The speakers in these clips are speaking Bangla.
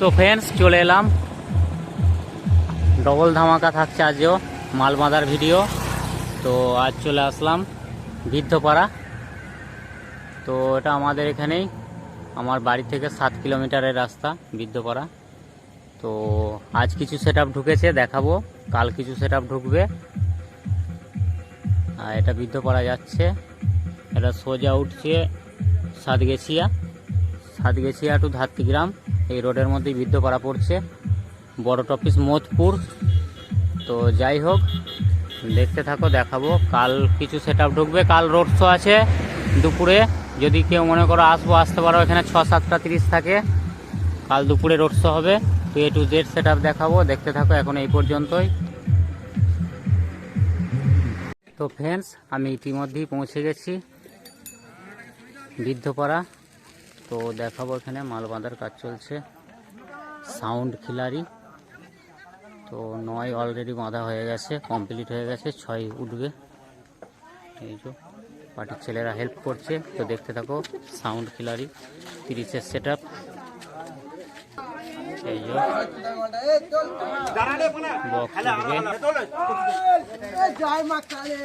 তো ফ্রেন্ডস চলে এলাম। ডবল ধামাকা থাকছে আজও মাল বাঁধার ভিডিও তো আজ চলে আসলাম বৃদ্ধপাড়া। তো এটা আমাদের এখানেই, আমার বাড়ি থেকে সাত কিলোমিটারের রাস্তা বৃদ্ধপাড়া। তো আজ কিছু সেট ঢুকেছে, দেখাবো। কাল কিছু সেট ঢুকবে। আর এটা বৃদ্ধপাড়া যাচ্ছে। এটা সোজা উঠছে সাতগেছিয়া। সাতগেছিয়া টু ধাত্রিগ্রাম। এই রোডের মধ্যেই বৃদ্ধপাড়া পড়ছে। বড় টপিস মোদপুর। তো যাই হোক, দেখতে থাকো, দেখাবো। কাল কিছু সেট ঢুকবে। কাল রোড শো আছে দুপুরে। যদি কেউ মনে করো আসব, আসতে পারো, এখানে ছ সাতটা তিরিশ থাকে। কাল দুপুরে রোড শো হবে। তো এ টু জেড সেট দেখাবো। দেখতে থাকো এখন এই পর্যন্তই। তো ফ্রেন্ডস আমি ইতিমধ্যেই পৌঁছে গেছি বৃদ্ধপাড়া তো দেখাবো এখানে মাল বাঁধার কাজ চলছে। সাউন্ড খিলারি তো নয় অলরেডি বাঁধা হয়ে গেছে কমপ্লিট হয়ে গেছে ছয় উঠবে। এই যে পার্টির ছেলেরা হেল্প করছে তো দেখতে থাকো সাউন্ড খিলারি তিরিশের সেট আপ এই যে বক্স উঠবে। জয় মা কালী।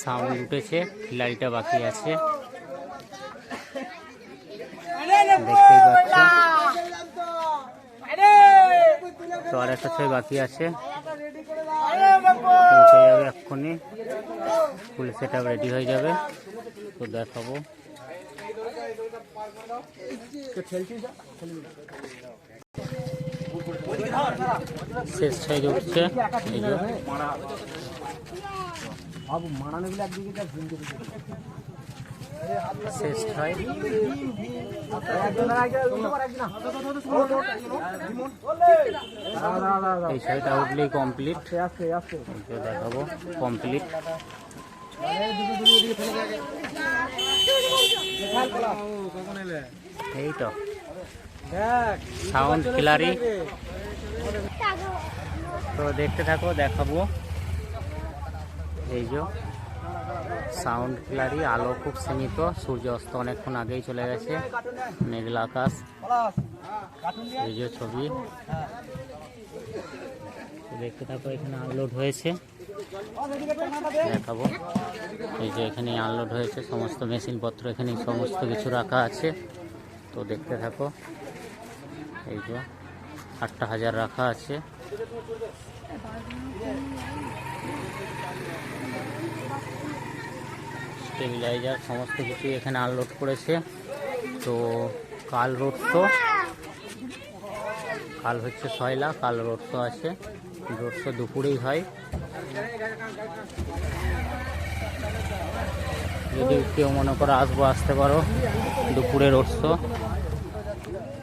সাউন্ড উঠেছে খিলারিটা বাকি আছে দেখতেই পাচ্ছ তো আর একটা ছয় বাকি আছে। পৌঁছে যাবে এক্ষুনি ফুল সেট রেডি হয়ে যাবে। তো দেখাবো। শেষ ছয় উঠছে। যে। শেষ ছয় এই ছয়টা উঠলেই কমপ্লিট দেখাবো কমপ্লিট এই তো। সাউন্ড খিলারি তো দেখতে থাকো, দেখাবো। এই যে। সাউন্ড খিলারি আলো খুব সীমিত, সূর্য অস্ত অনেকক্ষণ আগেই চলে গেছে, মেঘলা আকাশ, এই যে ছবি। দেখতে থাকো, এখানে আনলোড হয়েছে। দেখাবো। এই যে এখানে আনলোড হয়েছে, সমস্ত মেশিনপত্র এখানে সমস্ত কিছু রাখা আছে। তো দেখতে থাকো, এই যে আটটা হাজার রাখা আছে। স্টেবিলাইজার সমস্ত কিছু এখানে আনলোড করেছে। তো কাল রোড শো কাল হচ্ছে ছয়লা, কাল রোড শো আছে। রোড শো দুপুরেই হয়। যদি কেউ মনে করো আসব, আসতে পারো। দুপুরে রোড শো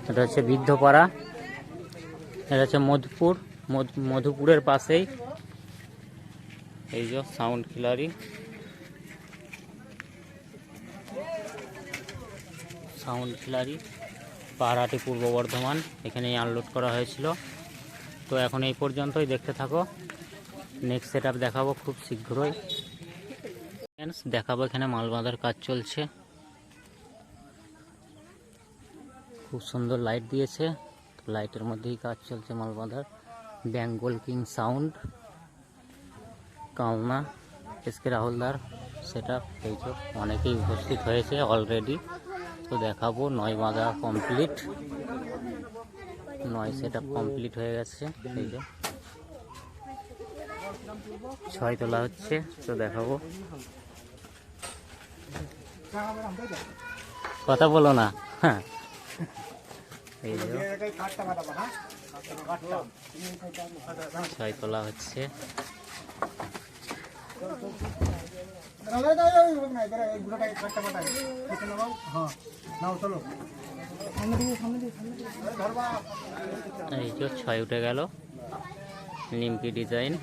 এটা হচ্ছে বৃদ্ধপাড়া। এটা হচ্ছে মধুপুর। মধু- মধুপুরের পাশেই। এই যে সাউন্ড খিলারি সাউন্ড খিলারি পাহাড়াটি পূর্ব বর্ধমান, এখানেই আনলোড করা হয়েছিল। তো এখন এই পর্যন্তই, দেখতে থাকো। নেক্সট সেট দেখাবো খুব শীঘ্রই। দেখাবো এখানে মাল বাঁধার কাজ চলছে। খুব সুন্দর লাইট দিয়েছে। লাইটের মধ্যেই কাজ চলছে মাল বাঁধার Bengal King Sound Kalna S K রাহুলদার সেটা এই যে অনেকেই উপস্থিত হয়েছে অলরেডি তো দেখাবো নয় বাঁধা কমপ্লিট নয় সেট কমপ্লিট হয়ে গেছে, এই যে। ছয় তোলা হচ্ছে, তো দেখাবো। কথা বলো না হ্যাঁ। এই যে। ছয় তোলা হচ্ছে। এই ছয় উঠে গেল। নিমকি ডিজাইন।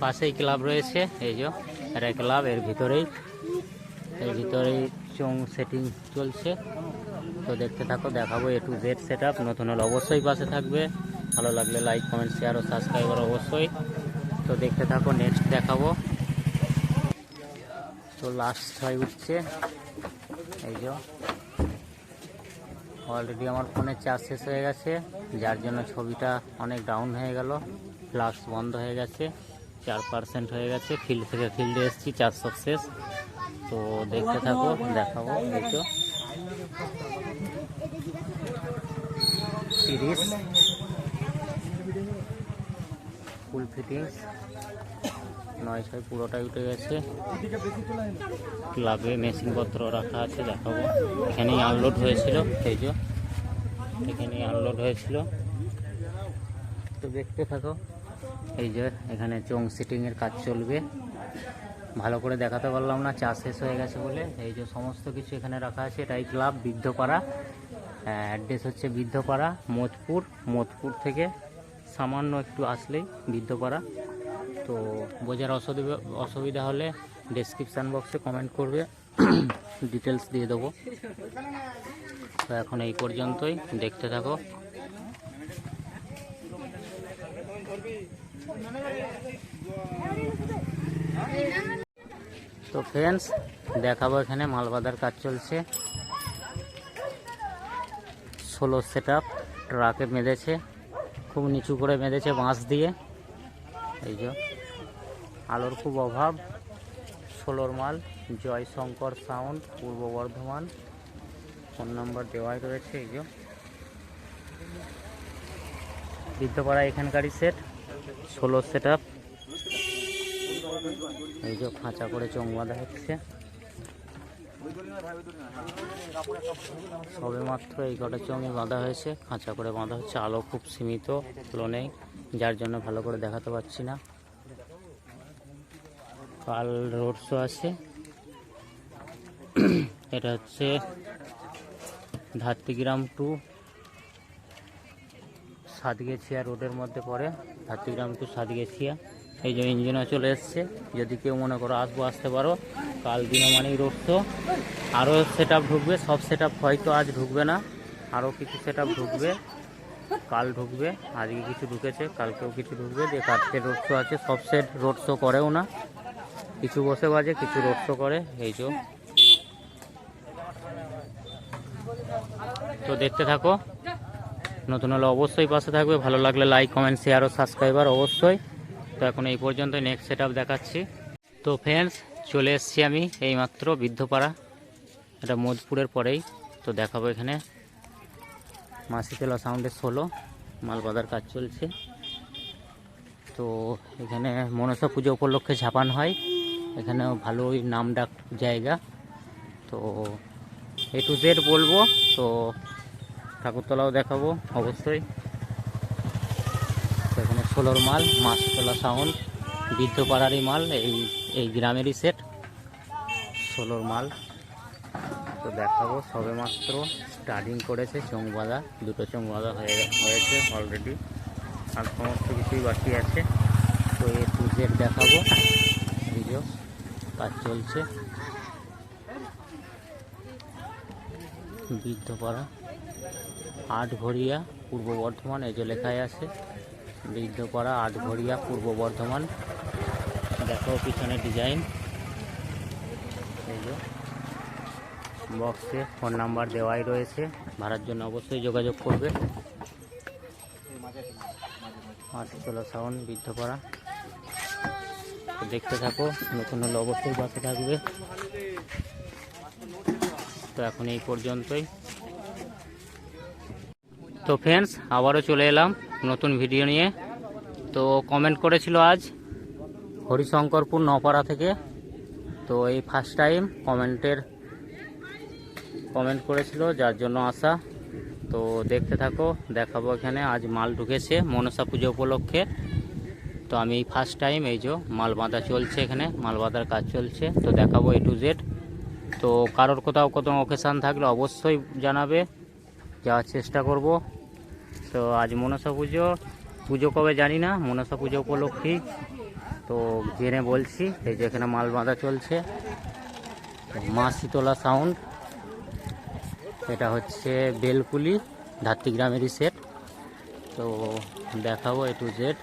পাশেই ক্লাব রয়েছে, এই যে এটা ক্লাব এর ভিতরেই। এর ভিতরেই চং সেটিং চলছে। তো দেখতে থাকো, দেখাবো A to Z set up নতুন হলে অবশ্যই পাশে থাকবে। ভালো লাগলে লাইক কমেন্ট শেয়ার ও সাবস্ক্রাইবার অবশ্যই। তো দেখতে থাকো নেক্সট দেখাবো। তো লাস্ট ছয় উঠছে। এই যে। অলরেডি আমার ফোনে চার্জ শেষ হয়ে গেছে। যার জন্য ছবিটা অনেক ডাউন হয়ে গেল। ফ্লাক্স বন্ধ হয়ে গেছে। চার পার্সেন্ট হয়ে গেছে। ফিল্ড থেকে ফিল্ডে এসেছি চার্জ সব শেষ। তো দেখতে থাকো, দেখাবো দেখো তিরিশ ফুল ফিটিংস নয় ছয় পুরোটাই উঠে গেছে। ক্লাবে মেশিনপত্র রাখা আছে, দেখাবো। এখানেই আনলোড হয়েছিল, এই যে। এখানেই আনলোড হয়েছিল। তো দেখতে থাকো, এই যে এখানে চোং সিটিংয়ের কাজ চলবে। ভালো করে দেখাতে পারলাম না, চা শেষ হয়ে গেছে বলে। এই যে সমস্ত কিছু এখানে রাখা আছে, এটাই ক্লাব বৃদ্ধ বৃদ্ধপাড়া অ্যাড্রেস হচ্ছে বৃদ্ধপাড়া মোদপুর মোদপুর থেকে সামান্য একটু আসলেই বৃদ্ধপাড়া তো বোঝার অসুবিধা অসুবিধা হলে ডেসক্রিপশান বক্সে কমেন্ট করবে। ডিটেলস দিয়ে দেবো। তো এখন এই পর্যন্তই। দেখতে থাকো। তো ফ্রেন্ডস দেখাবো এখানে মাল বাঁধার কাজ চলছে। ষোলো সেট ট্রাকে বেঁধেছে খুব নিচু করে বেঁধেছে বাঁশ দিয়ে। এই যে, আলোর খুব অভাব, ষোলোর মাল, জয়শঙ্কর সাউন্ড পূর্ব বর্ধমান ফোন নম্বর দেওয়াই রয়েছে, এই যে। বৃদ্ধপাড়া এখানকারই সেট ষোলো সেট এই যে, খাঁচা করে চোখ বাঁধা হচ্ছে। সবে মাত্র এই কটা চোঙে বাঁধা হয়েছে, খাঁচা করে বাঁধা হচ্ছে, আলো খুব সীমিত আলো নেই, যার জন্য ভালো করে দেখাতে পারছি না। কাল রোড শো আছে। এটা হচ্ছে ধাত্রিগ্রাম টু, সাতগেছিয়া রোডের মধ্যে পড়ে, ধাত্রিগ্রাম টু সাতগেছিয়া। এই যে ইঞ্জিনও চলে এসছে। যদি কেউ মনে করো আসব, আসতে পারো, কাল দিনে মানেই শো আরও সেট ঢুকবে, সব সেট হয়তো আজ ঢুকবে না। আরও কিছু সেট ঢুকবে, কাল ঢুকবে, আজকে কিছু ঢুকেছে, কালকেও কিছু ঢুকবে। যে কালকে রোড শো আছে, সব সেট রোড শো করেও না। কিছু বসে বাজে, কিছু রোড শো করে, এই যে। তো দেখতে থাকো। নতুন হলে অবশ্যই পাশে থাকবে। ভালো লাগলে লাইক কমেন্ট শেয়ার ও সাবস্ক্রাইবার অবশ্যই। তো এখন এই পর্যন্ত নেক্সট সেট দেখাচ্ছি। তো ফ্রেন্ডস চলে এসেছি আমি এইমাত্র বৃদ্ধপাড়া, এটা মোদপুরের পরেই। তো দেখাবো এখানে। মাসিতলা সাউন্ডের ষোলো মাল বাঁধার কাজ চলছে। তো এখানে মনসা পুজো উপলক্ষে ঝাপান হয়। এখানে ভালোই নাম ডাক জায়গা। তো এ টু জেড বলব। তো ঠাকুরতলাও দেখাবো, অবশ্যই। ষোলোর মাল মাসিতলা সাউন্ড বৃদ্ধপাড়ারই মাল, এই এই গ্রামেরই সেট ষোলোর মাল। তো দেখাবো, সবে মাত্র স্টার্টিং করেছে চোং দুটো চোং হয়ে, হয়েছে অলরেডি আর সমস্ত কিছুই বাকি আছে। তো এ টু জেড দেখাবো। ভিডিও কাজ চলছে। বৃদ্ধপাড়া আটঘরিয়া পূর্ব বর্ধমান, এই যে লেখায় আছে। বৃদ্ধপাড়া আটঘরিয়া পূর্ব বর্ধমান। দেখো পিছনে ডিজাইন বক্সে ফোন নাম্বার দেওয়াই রয়েছে। ভাড়ার জন্য অবশ্যই যোগাযোগ করবে। মাটিতলা সাউন্ড বৃদ্ধপাড়া দেখতে থাকো, নতুন হলে অবশ্যই পাশে থাকবে। তো এখন এই পর্যন্তই। তো ফ্রেন্ডস আবারও চলে এলাম। নতুন ভিডিও নিয়ে। তো কমেন্ট করেছিল আজ হরিশঙ্করপুর নপাড়া থেকে। তো এই ফার্স্ট টাইম কমেন্টের কমেন্ট করেছিল, যার জন্য আসা তো দেখতে থাকো, দেখাবো এখানে। আজ মাল ঢুকেছে মনসা পুজো উপলক্ষে। তো আমি এই ফার্স্ট টাইম এই যে মাল বাঁধা চলছে এখানে, মাল বাঁধার কাজ চলছে। তো দেখাবো এ টু জেড তো কারোর কোথাও কোথাও অকেশান থাকলে অবশ্যই জানাবে, যাওয়ার চেষ্টা করব। তো আজ মনসা পুজো। পুজো কবে জানি না, মনসা পুজো উপলক্ষেই। তো জেনে বলছি, এই যে এখানে মাল বাঁধা চলছে। মা শীতলা সাউন্ড এটা হচ্ছে বেলকুলি, ধাত্রী গ্রামেরই সেট তো দেখাবো এ টু জেড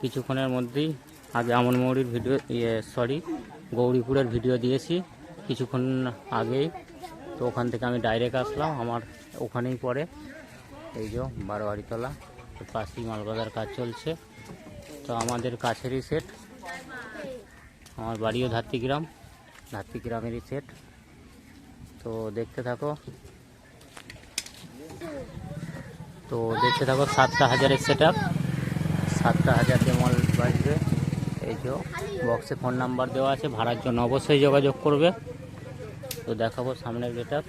কিছুক্ষণের মধ্যেই, আগে আমনমৌরির ভিডিও ইয়ে সরি গৌরীপুরের ভিডিও দিয়েছি। কিছুক্ষণ আগেই। তো ওখান থেকে আমি ডাইরেক্ট আসলাম, আমার ওখানেই পড়ে। এই যে বারোয়ারিতলা, তো পাশেই মালবাজার কাজ চলছে। তো আমাদের কাছেরই সেট আমার বাড়িও ধাত্রীগ্রাম, ধাত্রীগ্রামেরই সেট তো দেখতে থাকো। তো দেখতে থাকো, সাতটা হাজারের সেট আপ সাতটা হাজার দিয়ে মল বাজবে। এই যে বক্সে ফোন নাম্বার দেওয়া আছে, ভাড়ার জন্য অবশ্যই যোগাযোগ করবে। তো দেখাবো সামনের গেট আপ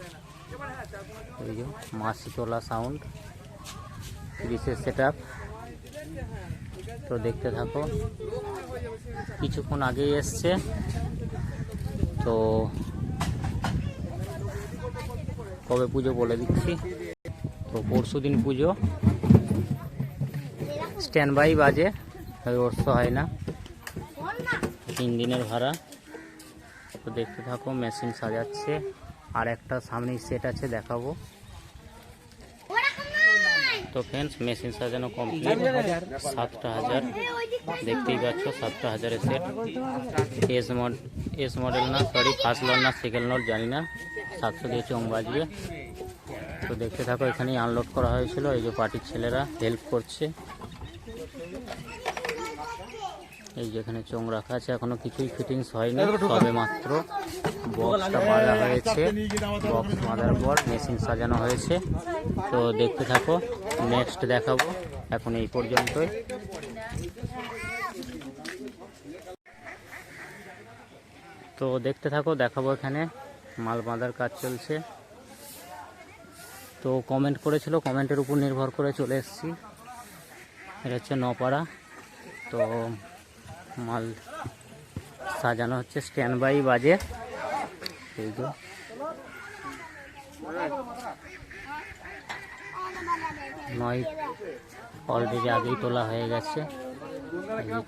এই যে সাউন্ড। তিরিশের সেট তো দেখতে থাকো। কিছুক্ষণ আগেই এসছে। তো কবে পুজো বলে দিচ্ছি? তো পরশু দিন পুজো। স্ট্যান্ড বাই বাজে রোডশো হয় না। তিন দিনের ভাড়া। তো দেখতে থাকো মেশিন সাজাচ্ছে। আর একটা সামনেই সেট আছে, দেখাবো। তো ফ্রেন্ডস মেশিন সাজানো কমপ্লিট সাতটা হাজার। দেখতেই পাচ্ছ, সাতটা হাজারের set S mod S model না সরি ফার্স্ট লট না সেকেন্ড লট জানি না। সাতশো দিয়ে চোং বাজবে। তো দেখতে থাকো, এখানেই আনলোড করা হয়েছিল। এই যে পার্টির ছেলেরা হেল্প করছে। এই যেখানে চোং রাখা আছে এখনও কিছুই ফিটিংস হয়নি তবে মাত্র বক্সটা বাঁধা হয়েছে। বক্স বাঁধার পর মেশিন সাজানো হয়েছে। তো দেখতে থাকো নেক্সট দেখাবো এখন এই পর্যন্তই। তো দেখতে থাকো দেখাবো এখানে মাল বাঁধার কাজ চলছে। তো কমেন্ট করেছিল কমেন্টের উপর নির্ভর করে চলে এসেছি। এটা হচ্ছে নপাড়া। তো মাল সাজানো হচ্ছে স্ট্যান্ড বাই বাজে। এই যে। নয় অলরেডি আগেই তোলা হয়ে গেছে।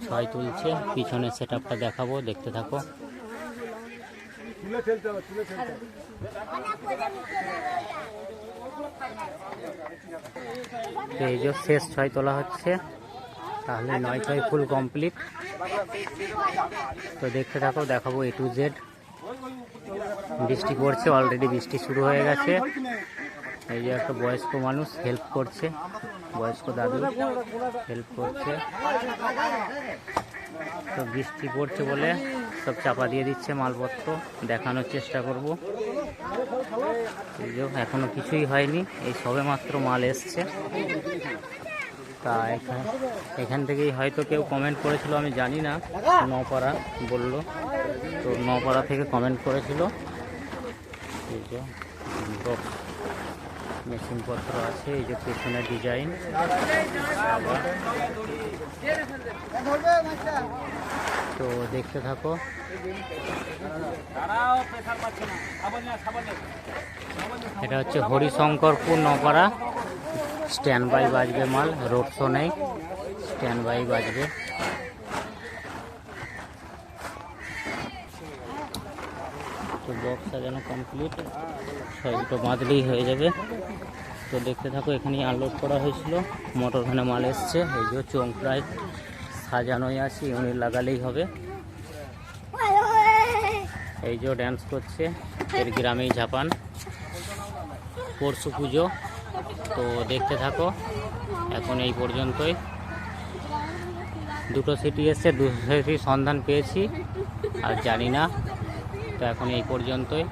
ছয় তুলছে পিছনের সেট আপটা দেখাবো দেখতে থাকো। তো এই যে শেষ ছয় তোলা হচ্ছে, তাহলে নয় ছয় ফুল কমপ্লিট তো দেখতে থাকো, দেখাবো এ টু জেড বৃষ্টি পড়ছে অলরেডি বৃষ্টি শুরু হয়ে গেছে। এই যে একটা বয়স্ক মানুষ হেল্প করছে, বয়স্ক দাদু হেল্প করছে। তো বৃষ্টি পড়ছে বলে সব চাপা দিয়ে দিচ্ছে মালপত্র, দেখানোর চেষ্টা করব। এখনও কিছুই হয়নি, এই সবে মাত্র মাল এসছে। তা এখানে, এখান থেকেই হয়তো কেউ কমেন্ট করেছিল, আমি জানি না নপাড়া বলল। তো নপাড়া থেকে কমেন্ট করেছিল। মেশিনপত্র আছে, এই যে পেছনের ডিজাইন। তো দেখতে থাকো। এটা হচ্ছে হরিশঙ্করপুর নপাড়া স্ট্যান্ড বাই বাজবে মাল রোড শো নেই। স্ট্যান্ড বাই বাজবে। তো বক্স সাজানো কমপ্লিট ছয় দুটো বাঁধলেই হয়ে যাবে। তো দেখতে থাকো, এখানেই আনলোড করা হয়েছিল। মোটর ভ্যানে মাল এসছে। এই যে চোং প্রায় সাজানোই আছে ইউনিট লাগালেই হবে। এই যে ড্যান্স করছে। এর গ্রামেই ঝাপান পরশু পুজো। তো দেখতে থাকো, এখন এই পর্যন্তই। দুটো সিটি এসছে, দুটো সিটির সন্ধান পেয়েছি। আর জানি না তো এখন এই পর্যন্তই।